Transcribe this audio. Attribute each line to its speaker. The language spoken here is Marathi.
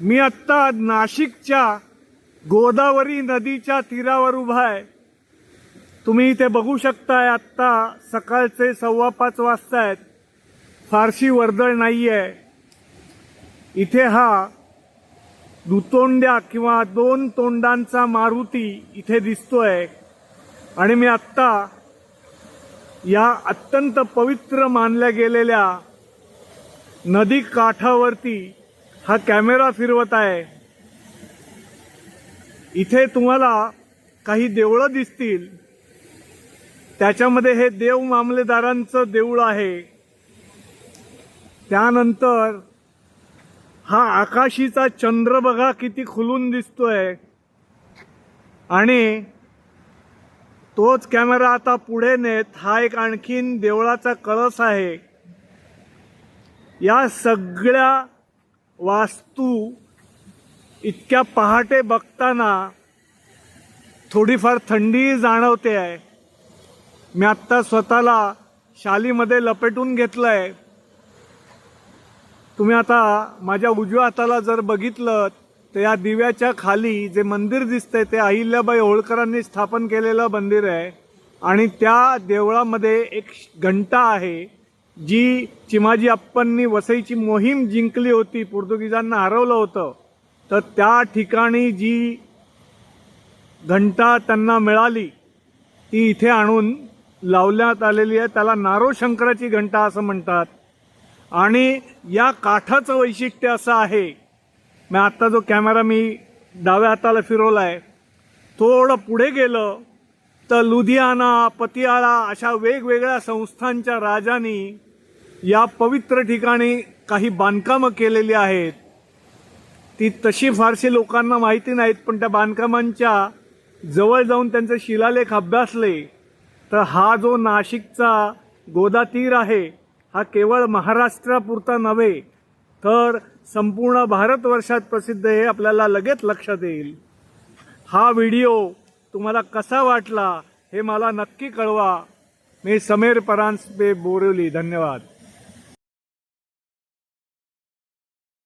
Speaker 1: मी आत्ता नाशिकच्या गोदावरी नदीच्या तीरावर उभा आहे. तुम्ही इथे बघू शकताय आत्ता सकाळचे सव्वा पाच वाजता आहेत. फारशी वर्दळ नाही आहे इथे हा दुतोंड्या किंवा दोन तोंडांचा मारुती इथे दिसतोय. आणि मी आत्ता या अत्यंत पवित्र मानल्या गेलेल्या नदी काठावरती हा कॅमेरा फिरवत आहे. इथे तुम्हाला काही देवळं दिसतील. त्याच्यामध्ये हे देव मामलेदारांचं देऊळ आहे. त्यानंतर हा आकाशीचा चंद्र बघा किती खुलून दिसतोय. आणि तोच कॅमेरा आता पुढे नेत हा एक आणखीन देवळाचा कळस आहे. या सगळ्या वास्तू इतक्या पहाटे बघताना थोडीफार थंडी जाणवते आहे. मी आत्ता स्वतःला शालीमध्ये लपेटून घेतलं आहे तुम्ही आता माझ्या उजव्या हाताला जर बघितलं तर या दिव्याच्या खाली जे मंदिर दिसतंय ते अहिल्याबाई होळकरांनी स्थापन केलेलं मंदिर आहे. आणि त्या देवळामध्ये एक घंटा आहे. जी चिमाजी अप्पांनी वसईची मोहीम जिंकली होती पोर्तुगीजांना हरवलं होतं तर त्या ठिकाणी जी घंटा त्यांना मिळाली ती इथे आणून लावण्यात आलेली आहे. त्याला नारो शंकराची घंटा असं म्हणतात. आणि या काठाचं वैशिष्ट्य असं आहे मी आत्ता जो कॅमेरा मी डाव्या हाताला फिरवला आहे थोडं पुढे गेलं तर लुधियाना पतियाळा अशा वेगवेगळ्या संस्थांच्या राजांनी या पवित्र ठिकाणी काही बांधकामं केलेली आहेत. ती तशी फारशी लोकांना माहिती नाहीत पण त्या बांधकामांच्या जवळ जाऊन त्यांचे शिलालेख अभ्यासले तर हा जो नाशिकचा गोदा तीर आहे हा केवळ महाराष्ट्रापुरता नव्हे तर संपूर्ण भारतवर्षात प्रसिद्ध हे आपल्याला लगेच लक्षात येईल. हा व्हिडिओ तुम्हाला कसा वाटला हे मला नक्की कळवा. मी समीर परांजपे बोरिवली धन्यवाद.